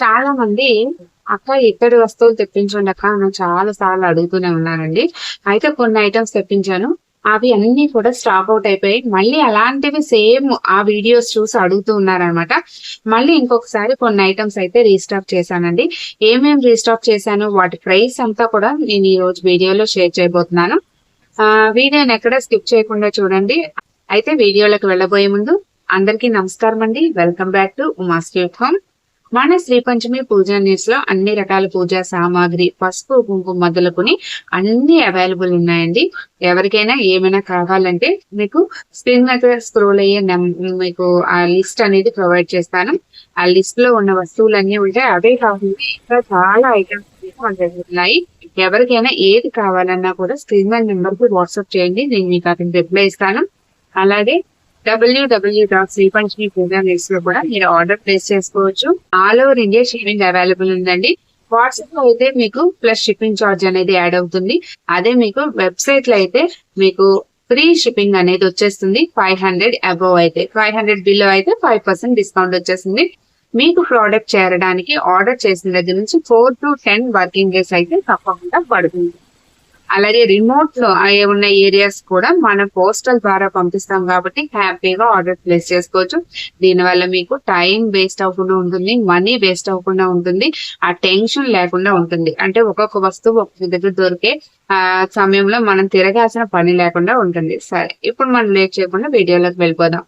చాలా మంది అక్క ఎక్కడి వస్తువులు తెప్పించండి అక్క అని చాలా సార్లు అడుగుతూనే ఉన్నానండి అయితే కొన్ని ఐటమ్స్ తెప్పించాను. అవి అన్ని కూడా స్టాక్ అవుట్ అయిపోయాయి. మళ్ళీ అలాంటివి సేమ్ ఆ వీడియోస్ చూసి అడుగుతూ ఉన్నారనమాట మళ్ళీ ఇంకొకసారి కొన్ని ఐటమ్స్ అయితే రీస్టాక్ చేశానండి. ఏమేమి రీస్టాక్ చేశాను వాటి ప్రైస్ అంతా కూడా నేను ఈ రోజు వీడియోలో షేర్ చేయబోతున్నాను. వీడియోని ఎక్కడ స్కిప్ చేయకుండా చూడండి. అయితే వీడియోలోకి వెళ్ళబోయే ముందు అందరికీ నమస్కారం అండి welcome back to Uma's home మన శ్రీ పంచమి పూజా నీడ్స్లో అన్ని రకాల పూజా సామాగ్రి పసుపు కుంకుమ మొదలుకొని అన్ని అవైలబుల్ ఉన్నాయండి. ఎవరికైనా ఏమైనా కావాలంటే మీకు స్క్రీన్ మీద స్క్రోల్ అయ్యే మీకు ఆ లిస్ట్ అనేది ప్రొవైడ్ చేస్తాను. ఆ లిస్ట్లో ఉన్న వస్తువులన్నీ ఉంటాయి అవే కాకుండా ఇంకా చాలా ఐటమ్స్ ఉన్నాయి. ఎవరికైనా ఏది కావాలన్నా కూడా స్క్రీన్ మీద నెంబర్కి వాట్సాప్ చేయండి. నేను మీకు అతను రిప్లై ఇస్తాను. అలాగే డబ్ల్యూడబ్ల్యూ డాట్ శ్రీ పంచమి పూజా లో కూడా మీరు ఆర్డర్ ప్లేస్ చేసుకోవచ్చు all over India shipping available ఉందండి. వాట్సాప్లో అయితే మీకు ప్లస్ షిప్పింగ్ ఛార్జ్ అనేది యాడ్ అవుతుంది. అదే మీకు వెబ్సైట్లో అయితే మీకు ఫ్రీ షిప్పింగ్ అనేది వచ్చేస్తుంది. ఫైవ్ హండ్రెడ్ అబవ్ అయితే ఫైవ్ హండ్రెడ్ బిలో అయితే ఫైవ్ పర్సెంట్ డిస్కౌంట్ వచ్చేస్తుంది. మీకు ప్రోడక్ట్ చేరడానికి ఆర్డర్ చేసిన దగ్గర నుంచి four to ten working days అయితే తప్పకుండా పడుతుంది. అలాగే రిమోట్లో అయి ఉన్న ఏరియాస్ కూడా మన పోస్టల్ ద్వారా పంపిస్తాం కాబట్టి హ్యాపీగా ఆర్డర్ ప్లేస్ చేసుకోవచ్చు. దీనివల్ల మీకు టైం వేస్ట్ అవ్వకుండా ఉంటుంది మనీ వేస్ట్ అవ్వకుండా ఉంటుంది ఆ టెన్షన్ లేకుండా ఉంటుంది. అంటే ఒక్కొక్క వస్తువు ఒక్కొక్క దగ్గర దొరికే ఆ సమయంలో మనం తిరగాల్సిన పని లేకుండా ఉంటుంది. సరే ఇప్పుడు మనం లేట్ చేయకుండా వీడియోలోకి వెళ్ళిపోదాం.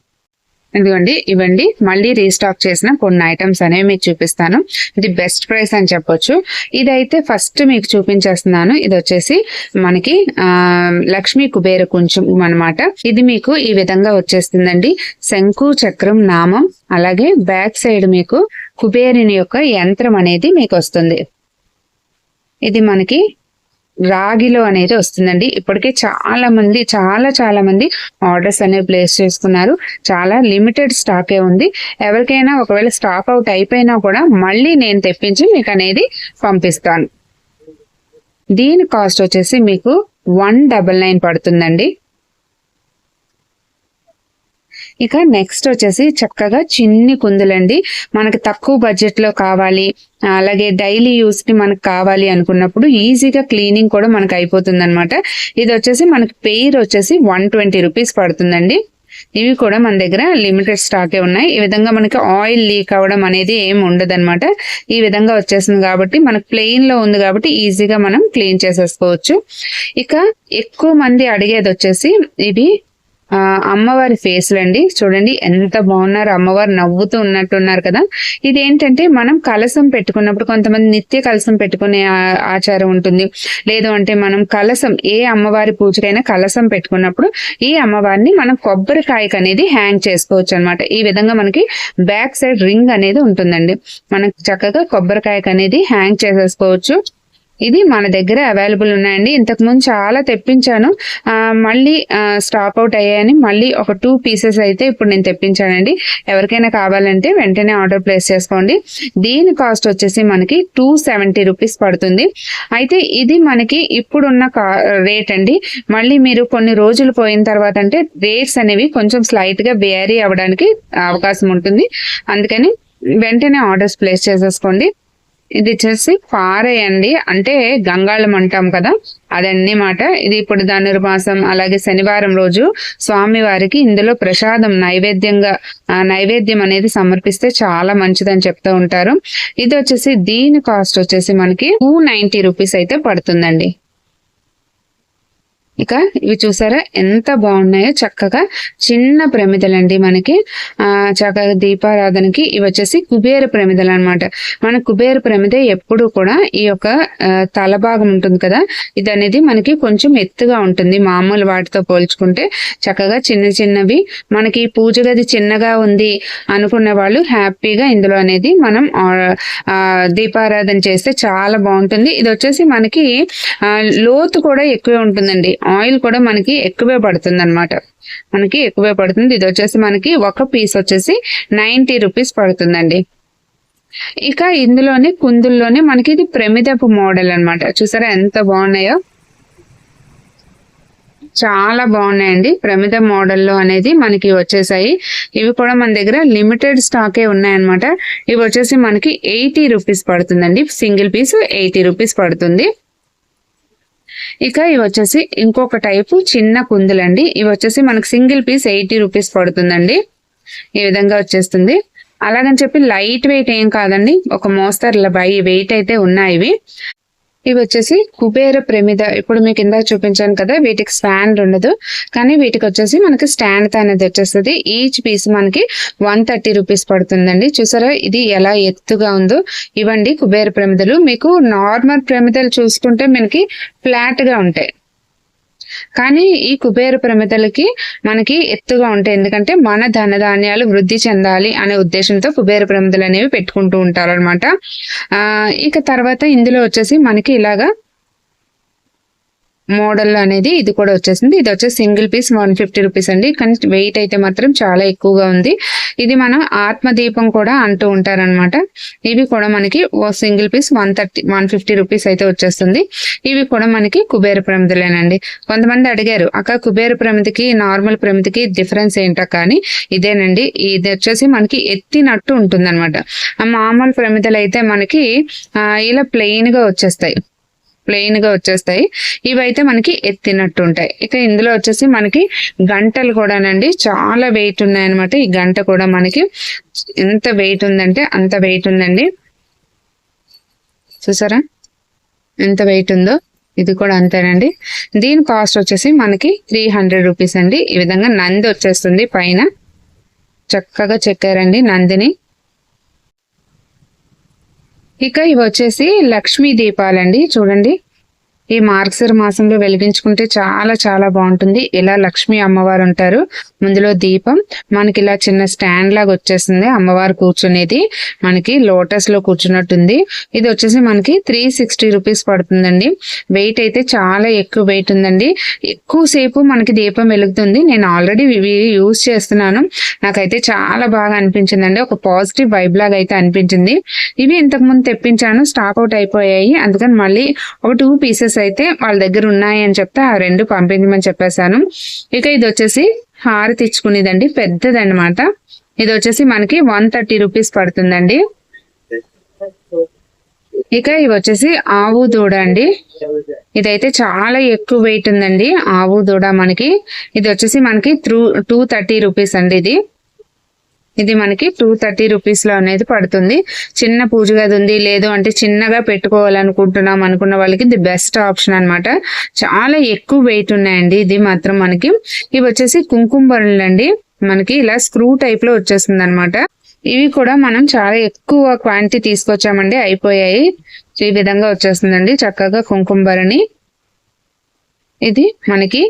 ఇదిగోండి ఇవ్వండి. మళ్ళీ రీస్టాక్ చేసిన కొన్ని ఐటమ్స్ అనేవి మీకు చూపిస్తాను. ఇది బెస్ట్ ప్రైస్ అని చెప్పొచ్చు. ఇదైతే ఫస్ట్ మీకు చూపించేస్తున్నాను. ఇది వచ్చేసి మనకి ఆ లక్ష్మీ కుబేర కుంచం అన్నమాట. ఇది మీకు ఈ విధంగా వచ్చేస్తుందండి. శంకు చక్రం నామం అలాగే బ్యాక్ సైడ్ మీకు కుబేరుని యొక్క యంత్రం అనేది మీకు వస్తుంది. ఇది మనకి రాగిలో అనేది వస్తుందండి. ఇప్పటికే చాలా మంది చాలా చాలా మంది ఆర్డర్స్ అనేవి ప్లేస్ చేసుకున్నారు. చాలా లిమిటెడ్ స్టాకే ఉంది. ఎవరికైనా ఒకవేళ స్టాక్ అవుట్ అయిపోయినా కూడా మళ్ళీ నేను తెప్పించి మీకు అనేది పంపిస్తాను. దీని కాస్ట్ వచ్చేసి మీకు వన్ డబల్ నైన్ పడుతుందండి. ఇక నెక్స్ట్ వచ్చేసి చక్కగా చిన్ని కుందులండి. మనకి తక్కువ బడ్జెట్లో కావాలి. అలాగే డైలీ యూస్కి మనకు కావాలి అనుకున్నప్పుడు ఈజీగా క్లీనింగ్ కూడా మనకు అయిపోతుంది అనమాట ఇది వచ్చేసి మనకి పెయిర్ వచ్చేసి వన్ ట్వంటీ రూపీస్ పడుతుందండి. ఇవి కూడా మన దగ్గర లిమిటెడ్ స్టాకే ఉన్నాయి. ఈ విధంగా మనకి ఆయిల్ లీక్ అవ్వడం అనేది ఏం ఉండదు ఈ విధంగా వచ్చేసింది కాబట్టి మనకు ప్లెయిన్లో ఉంది కాబట్టి ఈజీగా మనం క్లీన్ చేసేసుకోవచ్చు. ఇక ఎక్కువ మంది అడిగేది వచ్చేసి ఇవి అమ్మవారి ఫేస్లు అండి చూడండి ఎంత బాగున్నారు. అమ్మవారు నవ్వుతూ ఉన్నట్టున్నారు కదా. ఇది ఏంటంటే మనం కలసం పెట్టుకున్నప్పుడు కొంతమంది నిత్య కలసం పెట్టుకునే ఆ- ఆచారం ఉంటుంది. లేదు అంటే మనం కలసం ఏ అమ్మవారి పూజకైనా కలసం పెట్టుకున్నప్పుడు ఈ అమ్మవారిని మనం కొబ్బరికాయకు అనేది హ్యాంగ్ చేసుకోవచ్చు అన్నమాట ఈ విధంగా మనకి బ్యాక్ సైడ్ రింగ్ అనేది ఉంటుందండి. మనం చక్కగా కొబ్బరికాయకు అనేది హ్యాంగ్ చేసేసుకోవచ్చు. ఇది మన దగ్గర అవైలబుల్ ఉన్నాయండి. ఇంతకుముందు చాలా తెప్పించాను. మళ్ళీ స్టాప్ అవుట్ అయ్యాయని మళ్ళీ ఒక టూ పీసెస్ అయితే ఇప్పుడు నేను తెప్పించానండి. ఎవరికైనా కావాలంటే వెంటనే ఆర్డర్ ప్లేస్ చేసుకోండి. దీని కాస్ట్ వచ్చేసి మనకి టూ సెవెంటీ రూపీస్ పడుతుంది. అయితే ఇది మనకి ఇప్పుడున్న రేట్ అండి. మళ్ళీ మీరు కొన్ని రోజులు పోయిన తర్వాత అంటే రేట్స్ అనేవి కొంచెం స్లైట్గా వేరీ అవ్వడానికి అవకాశం ఉంటుంది. అందుకని వెంటనే ఆర్డర్స్ ప్లేస్ చేసేసుకోండి. ఇది వచ్చేసి పారేయండి అంటే గంగాళం అంటాం కదా అదన్నీ మాట. ఇది ఇప్పుడు ధనుర్మాసం అలాగే శనివారం రోజు స్వామి వారికి ఇందులో ప్రసాదం నైవేద్యంగా నైవేద్యం అనేది సమర్పిస్తే చాలా మంచిదని చెప్తూ ఉంటారు. ఇది వచ్చేసి దీని కాస్ట్ వచ్చేసి మనకి టూ నైన్టీ రూపీస్ అయితే పడుతుందండి. ఇక ఇవి చూసారా? ఎంత బాగున్నాయో చక్కగా చిన్న ప్రమిదలండి మనకి. చక్కగా దీపారాధనకి ఇవి వచ్చేసి కుబేర ప్రమిదలు అన్నమాట మన కుబేర ప్రమిద ఎప్పుడు కూడా ఈ యొక్క తలభాగం తల భాగం ఉంటుంది కదా? ఇది అనేది మనకి కొంచెం ఎత్తుగా ఉంటుంది. మామూలు వాటితో పోల్చుకుంటే చక్కగా చిన్న చిన్నవి. మనకి పూజ గది చిన్నగా ఉంది అనుకున్న వాళ్ళు హ్యాపీగా ఇందులో అనేది మనం దీపారాధన చేస్తే చాలా బాగుంటుంది. ఇది వచ్చేసి మనకి లోతు కూడా ఎక్కువే ఉంటుందండి. ఆయిల్ కూడా మనకి ఎక్కువే పడుతుంది అనమాట మనకి ఎక్కువే పడుతుంది. ఇది వచ్చేసి మనకి ఒక పీస్ వచ్చేసి నైంటీ రూపీస్ పడుతుందండి. ఇక ఇందులోనే కుందుల్లోనే మనకి ఇది ప్రమిదపు మోడల్ అనమాట చూసారా ఎంత బాగున్నాయో? చాలా బాగున్నాయండి. ప్రమిద మోడల్లో అనేది మనకి వచ్చేసాయి. ఇవి కూడా మన దగ్గర లిమిటెడ్ స్టాకే ఉన్నాయన్నమాట. ఇవి వచ్చేసి మనకి ఎయిటీ రూపీస్ పడుతుందండి. సింగిల్ పీస్ ఎయిటీ రూపీస్ పడుతుంది. ఇక ఇవి వచ్చేసి ఇంకొక టైపు చిన్న కుందులండి. ఇవి వచ్చేసి మనకు సింగిల్ పీస్ ఎయిటీ రూపీస్ పడుతుందండి. ఈ విధంగా వచ్చేస్తుంది. అలాగని చెప్పి లైట్ వెయిట్ ఏం కాదండి. ఒక మోస్తరు బై వెయిట్ అయితే ఉన్నాయి ఇవి. ఇవి వచ్చేసి కుబేర ప్రమిద. ఇప్పుడు మీకు ఇందాక చూపించాను కదా వీటికి స్టాండ్ ఉండదు. కానీ వీటికి వచ్చేసి మనకి స్టాండ్ అనేది వచ్చేస్తుంది. ఈచ్ పీస్ మనకి వన్ థర్టీ రూపీస్ పడుతుందండి. చూసారా? ఇది ఎలా ఎత్తుగా ఉందో. ఇవ్వండి కుబేర ప్రమిదలు. మీకు నార్మల్ ప్రమిదలు చూసుకుంటే మనకి ఫ్లాట్గా ఉంటాయి. కానీ ఈ కుబేర ప్రమిదలకి మనకి ఎత్తుగా ఉంటాయి. ఎందుకంటే మన ధనధాన్యాలు వృద్ధి చెందాలి అనే ఉద్దేశంతో కుబేర ప్రమిదలు అనేవి పెట్టుకుంటూ ఉంటారు అనమాట ఆ ఇక తర్వాత ఇందులో వచ్చేసి మనకి ఇలాగా మోడల్ అనేది ఇది కూడా వచ్చేసింది. ఇది వచ్చేసి single piece one fifty rupees అండి. కానీ వెయిట్ అయితే మాత్రం చాలా ఎక్కువగా ఉంది. ఇది మనం ఆత్మదీపం కూడా అంటూ ఉంటారనమాట ఇవి కూడా మనకి ఓ single piece one thirty one fifty rupees అయితే వచ్చేస్తుంది. ఇవి కూడా మనకి కుబేర ప్రమిదలేనండి. కొంతమంది అడిగారు అక్క కుబేర ప్రమిదికి నార్మల్ ప్రమిదికి డిఫరెన్స్ ఏంటో? కానీ ఇదేనండి. ఇది వచ్చేసి మనకి ఎత్తినట్టు ఉంటుంది అనమాట మామూలు ప్రమిదలు అయితే మనకి ఇలా ప్లెయిన్గా వచ్చేస్తాయి. ప్లెయిన్గా వచ్చేస్తాయి. ఇవైతే మనకి ఎత్తినట్టు ఉంటాయి. ఇక ఇందులో వచ్చేసి మనకి గంటలు కూడానండి. చాలా వెయిట్ ఉన్నాయన్నమాట. ఈ గంట కూడా మనకి ఎంత వెయిట్ ఉందంటే అంత వెయిట్ ఉందండి. చూసారా? ఎంత వెయిట్ ఉందో? ఇది కూడా అంతేనండి. దీని కాస్ట్ వచ్చేసి మనకి త్రీ హండ్రెడ్ రూపీస్ అండి. ఈ విధంగా నంది వచ్చేస్తుంది పైన. చక్కగా చెక్కారండి నందిని. ఇక ఇవి వచ్చేసి లక్ష్మీ దీపాలండి చూడండి. ఈ మార్గశిర మాసంలో వెలిగించుకుంటే చాలా చాలా బాగుంటుంది. ఇలా లక్ష్మీ అమ్మవారు ఉంటారు. ముందులో దీపం. మనకి ఇలా చిన్న స్టాండ్ లాగా వచ్చేస్తుంది అమ్మవారు కూర్చునేది. మనకి లోటస్లో కూర్చున్నట్టుంది. ఇది వచ్చేసి మనకి త్రీ సిక్స్టీ రూపీస్ పడుతుందండి. వెయిట్ అయితే చాలా ఎక్కువ వెయిట్ ఉందండి. ఎక్కువసేపు మనకి దీపం వెలుగుతుంది. నేను ఆల్రెడీ ఇవి యూజ్ చేస్తున్నాను. నాకైతే చాలా బాగా అనిపించిందండి. ఒక పాజిటివ్ వైబ్ లాగా అయితే అనిపించింది. ఇవి ఇంతకు ముందు తెప్పించాను. స్టాక్ అవుట్ అయిపోయాయి. అందుకని మళ్ళీ ఒక టూ పీసెస్ అయితే వాళ్ళ దగ్గర ఉన్నాయి అని చెప్తే ఆ రెండు పంపించమని చెప్పేశాను. ఇక ఇది వచ్చేసి హారతి ఇచ్చుకునేదండి పెద్దదన్నమాట. ఇది వచ్చేసి మనకి వన్ థర్టీ రూపీస్ పడుతుందండి. ఇక ఇవి వచ్చేసి ఆవు దూడ అండి. ఇదైతే చాలా ఎక్కువ వెయిట్ ఉందండి ఆవు దూడ మనకి. ఇది వచ్చేసి మనకి త్రూ టూ థర్టీ రూపీస్ అండి ఇది. ఇది మనకి టూ థర్టీ రూపీస్లో అనేది పడుతుంది. చిన్న పూజ గది ఉంది. లేదు అంటే చిన్నగా పెట్టుకోవాలనుకుంటున్నాం అనుకున్న వాళ్ళకి ఇది బెస్ట్ ఆప్షన్ అనమాట చాలా ఎక్కువ వెయిట్ ఉన్నాయండి. ఇది మాత్రం మనకి. ఇవి వచ్చేసి కుంకుమ అండి. మనకి ఇలా స్క్రూ టైప్లో వచ్చేస్తుంది అనమాట ఇవి కూడా మనం చాలా ఎక్కువ క్వాంటిటీ తీసుకొచ్చామండి అయిపోయాయి. ఈ విధంగా వచ్చేస్తుందండి. చక్కగా కుంకుమరణి ఇది మనకి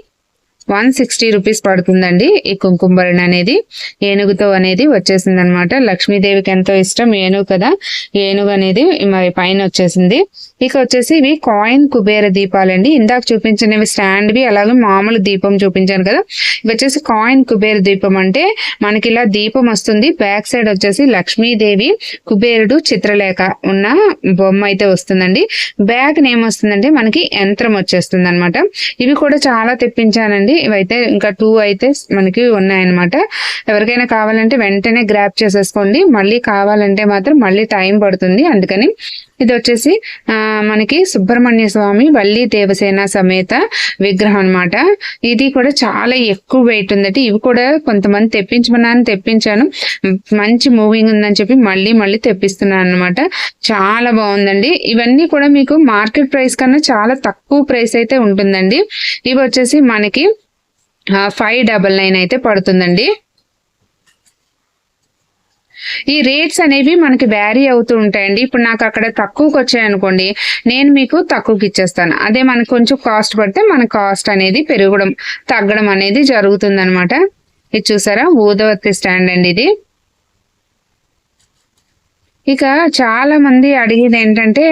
వన్ సిక్స్టీ రూపీస్ పడుతుందండి. ఈ కుంకుమభరణి అనేది ఏనుగుతో అనేది వచ్చేసింది అనమాట లక్ష్మీదేవికి ఎంతో ఇష్టం ఏనుగు కదా. ఏనుగు అనేది మరి పైన వచ్చేసింది. ఇక వచ్చేసి ఇవి కాయిన్ కుబేర దీపాలండి. ఇందాక చూపించినవి స్టాండ్వి అలాగే మామూలు దీపం చూపించాను కదా. ఇవి వచ్చేసి కాయిన్ కుబేర దీపం అంటే మనకి ఇలా దీపం వస్తుంది. బ్యాక్ సైడ్ వచ్చేసి లక్ష్మీదేవి కుబేరుడు చిత్రలేఖ ఉన్న బొమ్మ అయితే వస్తుందండి. బ్యాక్ నేమ్ వస్తుందంటే మనకి యంత్రం వచ్చేస్తుంది ఇవి కూడా చాలా తెప్పించానండి. ఇవైతే ఇంకా టూ అయితే మనకి ఉన్నాయన్నమాట. ఎవరికైనా కావాలంటే వెంటనే గ్రాప్ చేసేసుకోండి. మళ్ళీ కావాలంటే మాత్రం మళ్ళీ టైం పడుతుంది. అందుకని ఇది వచ్చేసి మనకి సుబ్రహ్మణ్య స్వామి వల్లి దేవసేన సమేత విగ్రహం అనమాట ఇది కూడా చాలా ఎక్కువ వెయిట్ ఉందంటే. ఇవి కూడా కొంతమంది తెప్పించమన్నాను తెప్పించాను. మంచి మూవింగ్ ఉందని చెప్పి మళ్ళీ మళ్ళీ తెప్పిస్తున్నాను అనమాట చాలా బాగుందండి. ఇవన్నీ కూడా మీకు మార్కెట్ ప్రైస్ కన్నా చాలా తక్కువ ప్రైస్ అయితే ఉంటుందండి. ఇవి వచ్చేసి మనకి ఫైవ్ డబల్ నైన్ అయితే పడుతుందండి. ఈ రేట్స్ అనేవి మనకి వ్యారీ అవుతూ ఉంటాయండి. ఇప్పుడు నాకు అక్కడ తక్కువకి వచ్చాయనుకోండి నేను మీకు తక్కువకి ఇచ్చేస్తాను. అదే మనకు కొంచెం కాస్ట్ పడితే మన కాస్ట్ అనేది పెరగడం తగ్గడం అనేది జరుగుతుంది అనమాట ఇది చూసారా? ఊదవత్తి స్టాండ్ అండి ఇది. ఇక చాలా మంది అడిగేది ఏంటంటే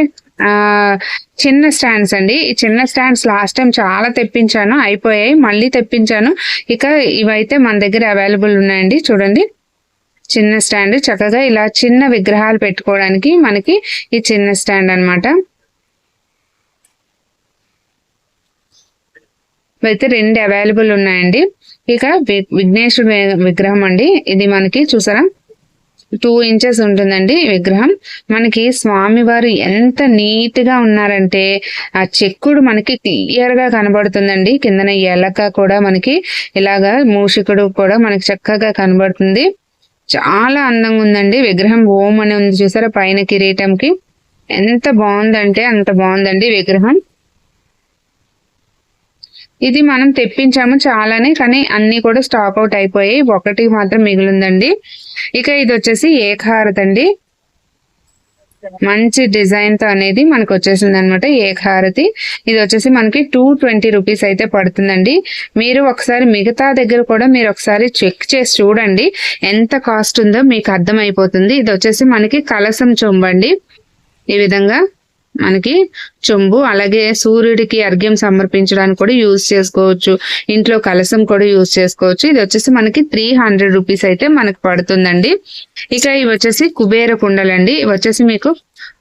చిన్న స్టాండ్స్ అండి. ఈ చిన్న స్టాండ్స్ లాస్ట్ టైం చాలా తెప్పించాను అయిపోయాయి. మళ్ళీ తెప్పించాను. ఇక ఇవైతే మన దగ్గర అవైలబుల్ ఉన్నాయండి. చూడండి. చిన్న స్టాండ్. చక్కగా ఇలా చిన్న విగ్రహాలు పెట్టుకోవడానికి మనకి ఈ చిన్న స్టాండ్ అనమాట అయితే రెండు అవైలబుల్ ఉన్నాయండి. ఇక వి- విఘ్నేశ్వరుడు విగ్రహం అండి. ఇది మనకి చూసారా? టూ ఇంచెస్ ఉంటుందండి విగ్రహం. మనకి స్వామివారు ఎంత నీట్గా ఉన్నారంటే ఆ చెక్కుడు మనకి క్లియర్గా కనబడుతుందండి. కిందన ఎలక కూడా మనకి ఇలాగా మూషికుడు కూడా మనకి చక్కగా కనబడుతుంది. చాలా అందంగా ఉందండి. విగ్రహం ఓం అని ఉంది చూసారా? పైన కిరీటంకి. ఎంత బాగుందంటే అంత బాగుందండి విగ్రహం. ఇది మనం తెప్పించాము చాలానే కానీ అన్ని కూడా స్టాక్ అవుట్ అయిపోయాయి. ఒకటి మాత్రం మిగిలిందండి. ఇక ఇది వచ్చేసి ఏకహారత్ అండి. మంచి డిజైన్తో అనేది మనకు వచ్చేసింది అనమాట ఏకహారతి. ఇది వచ్చేసి మనకి టూ ట్వంటీ రూపీస్ అయితే పడుతుందండి. మీరు ఒకసారి మిగతా దగ్గర కూడా మీరు ఒకసారి చెక్ చేసి చూడండి. ఎంత కాస్ట్ ఉందో మీకు అర్థమైపోతుంది. ఇది వచ్చేసి మనకి కలసం చొంబండి. ఈ విధంగా మనకి చెంబు అలాగే సూర్యుడికి అర్ఘ్యం సమర్పించడానికి కూడా యూజ్ చేసుకోవచ్చు. ఇంట్లో కలసం కూడా యూజ్ చేసుకోవచ్చు. ఇది వచ్చేసి మనకి త్రీ హండ్రెడ్ రూపీస్ అయితే మనకు పడుతుందండి. ఇక ఇవి వచ్చేసి కుబేర కుండలండి. ఇవి వచ్చేసి మీకు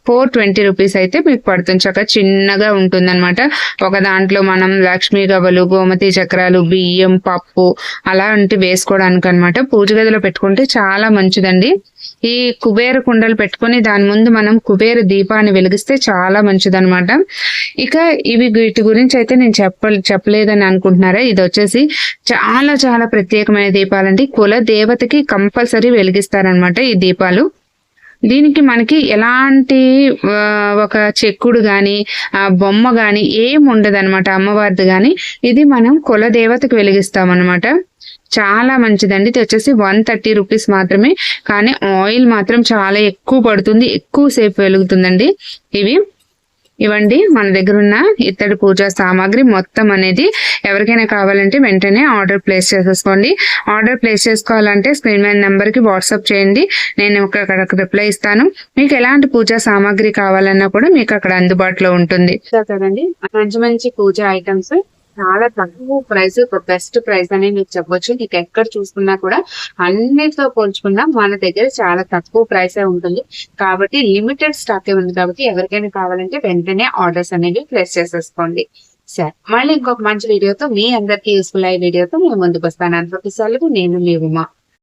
ఫోర్ ట్వంటీ రూపీస్ అయితే మీకు పడుతుంది. చక్కగా చిన్నగా ఉంటుంది అనమాట ఒక దాంట్లో మనం లక్ష్మీ గవ్వలు గోమతి చక్రాలు బియ్యం పప్పు అలాంటి వేసుకోవడానికి అనమాట పూజ గదిలో పెట్టుకుంటే చాలా మంచిదండి. ఈ కుబేర కుండలు పెట్టుకొని దాని ముందు మనం కుబేర దీపాన్ని వెలిగిస్తే చాలా మంచిదన్నమాట. ఇక ఇవి వీటి గురించి అయితే నేను చెప్ప చెప్పలేదని అనుకుంటున్నారా? ఇది వచ్చేసి చాలా చాలా ప్రత్యేకమైన దీపాలండి. కుల దేవతకి కంపల్సరీ వెలిగిస్తారనమాట ఈ దీపాలు. దీనికి మనకి ఎలాంటి ఒక చెక్కుడు గాని ఆ బొమ్మ గాని ఏం ఉండదు అనమాట అమ్మవారిది గాని. ఇది మనం కులదేవతకు వెలిగిస్తాం అనమాట చాలా మంచిదండి. ఇది వచ్చేసి వన్ థర్టీ రూపీస్ మాత్రమే. కానీ ఆయిల్ మాత్రం చాలా ఎక్కువ పడుతుంది. ఎక్కువ సేపు వెలుగుతుందండి. ఇవి ఇవ్వండి. మన దగ్గర ఉన్న ఇత్తడి పూజా సామాగ్రి మొత్తం అనేది ఎవరికైనా కావాలంటే వెంటనే ఆర్డర్ ప్లేస్ చేసేసుకోండి. ఆర్డర్ ప్లేస్ చేసుకోవాలంటే స్క్రీన్ మ్యాన్ నెంబర్కి వాట్సాప్ చేయండి. నేను ఒక అక్కడ రిప్లై ఇస్తాను. మీకు ఎలాంటి పూజా సామాగ్రి కావాలన్నా కూడా మీకు అక్కడ అందుబాటులో ఉంటుంది. కదండి మంచి మంచి పూజ ఐటమ్స్ చాలా తక్కువ ప్రైస్ బెస్ట్ ప్రైస్ అని మీకు చెప్పొచ్చు. మీకు ఎక్కడ చూసుకున్నా కూడా అన్నిటితో పోల్చుకున్నా మన దగ్గర చాలా తక్కువ ప్రైస్ ఉంటుంది. కాబట్టి లిమిటెడ్ స్టాక్ ఉంది కాబట్టి ఎవరికైనా కావాలంటే వెంటనే ఆర్డర్స్ అనేవి ప్లేస్ చేసేసుకోండి. సరే మళ్ళీ ఇంకొక మంచి వీడియోతో మీ అందరికీ యూస్ఫుల్ అయ్యే వీడియోతో మేము ముందుకు వస్తాను. అంతకు సెలవు నేను మీ ఉమా.